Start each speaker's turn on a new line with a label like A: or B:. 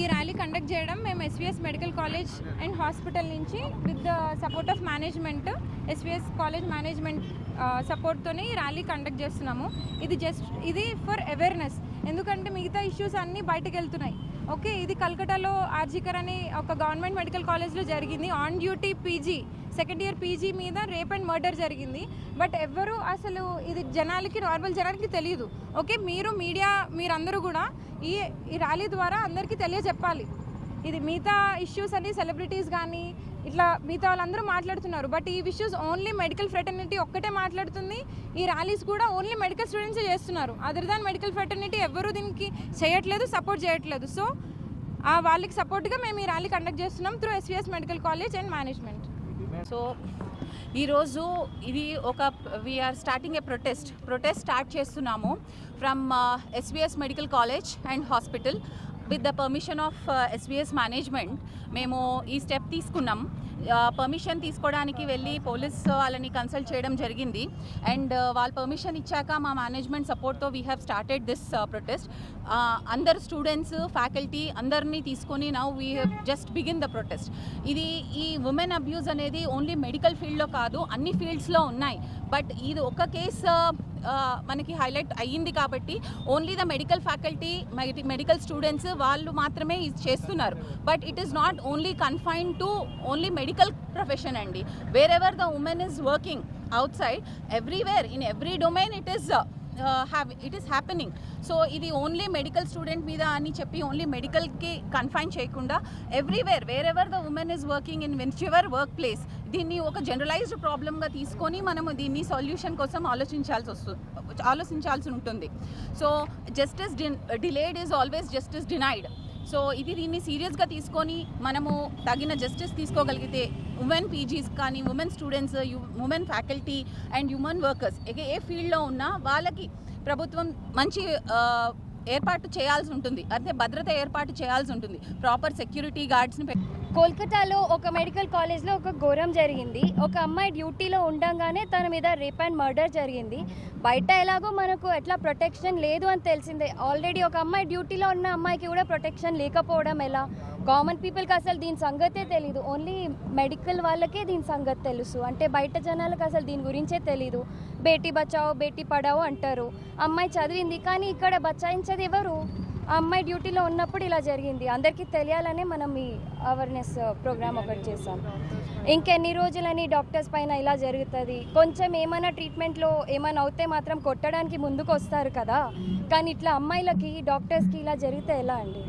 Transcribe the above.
A: ఈ rally conduct చేయడం మేము SVS medical college and hospital నుంచి with the support of management SVS college management సపోర్ట్తోనే ఈ ర్యాలీ కండక్ట్ చేస్తున్నాము. ఇది జస్ట్ ఇది ఫర్ అవేర్నెస్ ఎందుకంటే మిగతా ఇష్యూస్ అన్నీ బయటకు వెళ్తున్నాయి. ఓకే ఇది కలకటాలో ఆర్జికర్ అని ఒక గవర్నమెంట్ మెడికల్ కాలేజ్లో జరిగింది. On duty PG second year PG మీద రేప్ అండ్ మర్డర్ జరిగింది. బట్ ఎవ్వరూ అసలు ఇది జనాలకి నార్మల్ జనాలకి తెలియదు. ఓకే మీరు మీడియా మీరందరూ కూడా ఈ ఈ ర్యాలీ ద్వారా అందరికీ తెలియజెప్పాలి. ఇది మిగతా ఇష్యూస్ అన్ని సెలబ్రిటీస్ కానీ ఇట్లా మిగతా వాళ్ళందరూ మాట్లాడుతున్నారు. బట్ ఈ ఇష్యూస్ ఓన్లీ మెడికల్ ఫ్రెటర్నిటీ ఒక్కటే మాట్లాడుతుంది. ఈ ర్యాలీస్ కూడా ఓన్లీ మెడికల్ స్టూడెంట్సే చేస్తున్నారు. అదర్ దాన్ మెడికల్ ఫ్రెటర్నిటీ ఎవరు దీనికి చేయట్లేదు సపోర్ట్ చేయట్లేదు. సో ఆ వాళ్ళకి సపోర్ట్గా మేము ఈ ర్యాలీ కండక్ట్ చేస్తున్నాం through SVS medical college and management
B: so ఈరోజు ఇది ఒక we're starting a protest protest start చేస్తున్నాము from SVS medical college and hospital with the permission of SVS management మేము ఈ స్టెప్ తీసుకున్నాం. పర్మిషన్ తీసుకోవడానికి వెళ్ళి పోలీస్ వాళ్ళని కన్సల్ట్ చేయడం జరిగింది. అండ్ వాళ్ళు పర్మిషన్ ఇచ్చాక మా మేనేజ్మెంట్ సపోర్ట్తో we have started this protest అందరు స్టూడెంట్స్ ఫ్యాకల్టీ అందరినీ తీసుకొని now we have just begin the protest ఇది ఈ ఉమెన్ అబ్యూస్ అనేది ఓన్లీ మెడికల్ ఫీల్డ్లో కాదు అన్ని ఫీల్డ్స్లో ఉన్నాయి. బట్ ఇది ఒక కేసు మనకి హైలైట్ అయ్యింది కాబట్టి only the medical faculty medical students వాళ్ళు మాత్రమే ఇది చేస్తున్నారు. But it is not only confine to only medical profession అండి. Wherever the women is working outside everywhere in every domain it is have it is happening so ఇది only medical student మీద అని చెప్పి only మెడికల్కి confine చేయకుండా everywhere wherever the women is working in whichever work place దీన్ని ఒక generalized ప్రాబ్లమ్గా తీసుకొని మనము దీన్ని సొల్యూషన్ కోసం ఆలోచించాల్సి వస్తుంది ఆలోచించాల్సి ఉంటుంది. So justice D delayed is always justice denied so ఇది దీన్ని సీరియస్గా తీసుకొని మనము తగిన జస్టిస్ తీసుకోగలిగితే ఉమెన్ పీజీస్ కానీ women students women faculty and human workers ఏ ఫీల్డ్లో ఉన్నా వాళ్ళకి ప్రభుత్వం మంచి ఏర్పాటు చేయాల్సి ఉంటుంది. అంటే భద్రత ఏర్పాటు చేయాల్సి ఉంటుంది. ప్రాపర్ సెక్యూరిటీ గార్డ్స్ని పెట్టి
C: కోల్కతాలో ఒక మెడికల్ కాలేజ్లో ఒక ఘోరం జరిగింది. ఒక అమ్మాయి డ్యూటీలో ఉండగానే తన మీద రేప్ అండ్ మర్డర్ జరిగింది. బయట ఎలాగో మనకు ఎట్లా ప్రొటెక్షన్ లేదు అని తెలిసిందే. ఆల్రెడీ ఒక అమ్మాయి డ్యూటీలో ఉన్న అమ్మాయికి కూడా ప్రొటెక్షన్ లేకపోవడం ఎలా? కామన్ పీపుల్కి అసలు దీని సంగతే తెలియదు ఓన్లీ మెడికల్ వాళ్ళకే దీని సంగతి తెలుసు. అంటే బయట జనాలకు అసలు దీని గురించే తెలీదు. బేటీ బచావో బేటీ పడావో అంటారు. అమ్మాయి చదివింది కానీ ఇక్కడ బచాయించేది ఎవరు? ఆ అమ్మాయి డ్యూటీలో ఉన్నప్పుడు ఇలా జరిగింది. అందరికీ తెలియాలనే మనం ఈ అవేర్నెస్ ప్రోగ్రామ్ ఒకటి చేసాం ఇంకెన్ని రోజులని డాక్టర్స్ పైన ఇలా జరుగుతుంది? కొంచెం ఏమైనా ట్రీట్మెంట్లో ఏమైనా అవుతే మాత్రం కొట్టడానికి ముందుకు వస్తారు కదా. కానీ ఇట్లా అమ్మాయిలకి డాక్టర్స్కి ఇలా జరిగితే ఎలా అండి?